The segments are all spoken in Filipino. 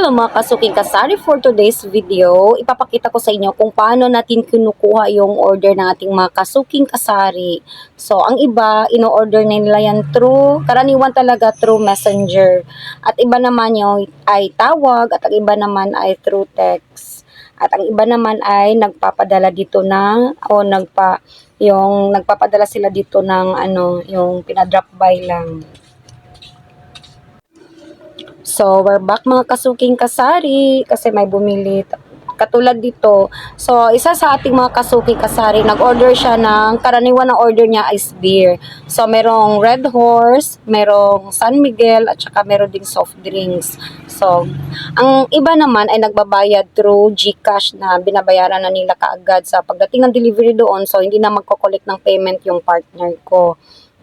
Hello mga kasuking kasari for today's video. Ipapakita ko sa inyo kung paano natin kinukuha yung order ng ating mga kasuking kasari. So, ang iba, ino-order nila yan through, karaniwan talaga through messenger. At iba naman yung ay tawag at ang iba naman ay through text. At ang iba naman ay nagpapadala dito ng, o nagpa, yung nagpapadala sila dito ng ano, yung pinadrop by lang. So, we're back mga kasuking kasari kasi may bumili. Katulad dito. So, isa sa ating mga kasuking kasari, nag-order siya ng, karaniwan na order niya is beer. So, merong Red Horse, merong San Miguel, at saka meron ding soft drinks. So, ang iba naman ay nagbabayad through GCash na binabayaran na nila kaagad sa pagdating ng delivery doon. So, hindi na magko-collect ng payment yung partner ko.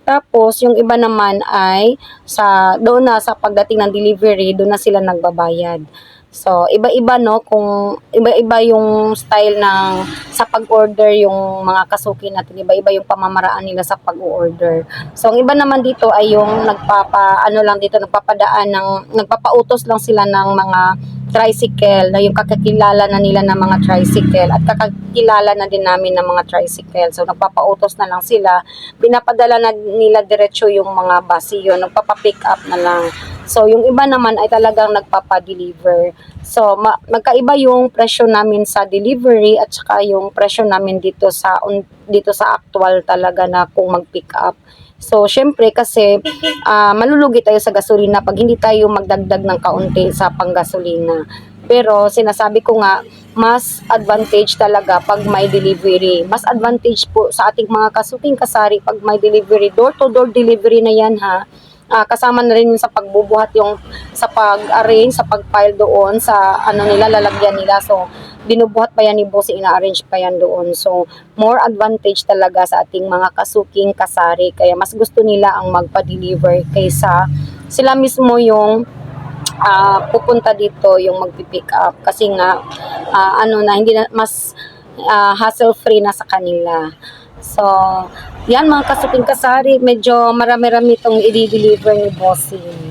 Tapos, yung iba naman ay sa doon na sa pagdating ng delivery, doon na sila nagbabayad. So, iba-iba no kung iba-iba yung style ng sa pag-order yung mga kasuki natin, iba-iba yung pamamaraan nila sa pag-order. So, ang iba naman dito ay yung nagpapa ano lang dito nagpapadaan ng nagpapautos lang sila ng mga tricycle na yung kakakilala na nila ng mga tricycle at kakakilala na din namin ng mga tricycle. So, nagpapautos na lang sila. Pinapadala na nila diretso yung mga yun. Nagpapapick up na lang. So, yung iba naman ay talagang nagpapa-deliver. So, ma- magkaiba yung presyo namin sa delivery at saka yung presyo namin dito sa dito sa actual talaga na kung mag-pick up. So, syempre kasi ah, malulugi tayo sa gasolina pag hindi tayo magdagdag ng kaunti sa panggasolina. Pero sinasabi ko nga, mas advantage talaga pag may delivery. Mas advantage po sa ating mga kasuking kasari pag may delivery. Door-to-door delivery na yan ha. Ah, kasama na rin sa pagbubuhat yung sa pag-arrange, sa pag-file doon, sa ano nila, lalagyan nila. So, binubuhat pa yan ni boss, ina-arrange pa yan doon. So, more advantage talaga sa ating mga kasuking kasari. Kaya mas gusto nila ang magpa-deliver kaysa sila mismo yung ah, pupunta dito, yung magpipick up. Kasi nga, ah, ano na, hindi na, mas ah, hassle-free na sa kanila. So, yan mga kasuking kasari, medyo marami-rami itong i-deliver ni Bossing.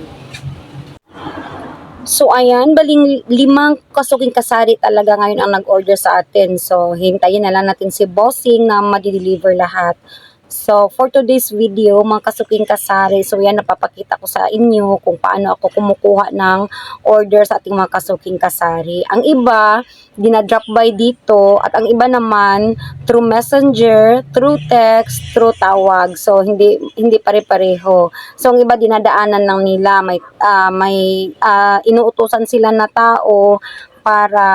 So, ayan, baling limang kasuking kasari talaga ngayon ang nag-order sa atin. So, hintayin na lang natin si Bossing na ma-deliver lahat. So, for today's video, mga kasuking kasari, so yan, napapakita ko sa inyo kung paano ako kumukuha ng order sa ating mga kasuking kasari. Ang iba, dinadrop by dito, at ang iba naman, through messenger, through text, through tawag. So, hindi hindi pare-pareho. So, ang iba dinadaanan lang nila, may, ah, may ah, inuutosan sila na tao para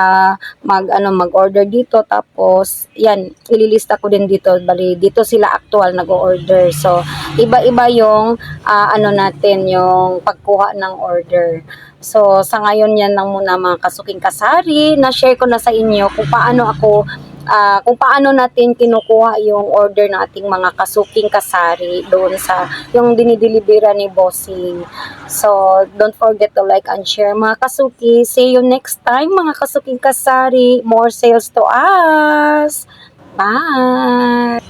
mag ano mag-order dito. Tapos yan ililista ko din dito. Bali dito sila actual nag-order so iba-iba yung ah, ano natin yung pagkuha ng order. So sa ngayon yan lang muna mga kasuking kasari. Na share ko na sa inyo kung paano ako ah, kung paano natin kinukuha yung order ng ating mga kasuking kasari doon sa yung dinidilibera ni Bossing. So, don't forget to like and share mga kasuki. See you next time mga kasuking kasari. More sales to us. Bye!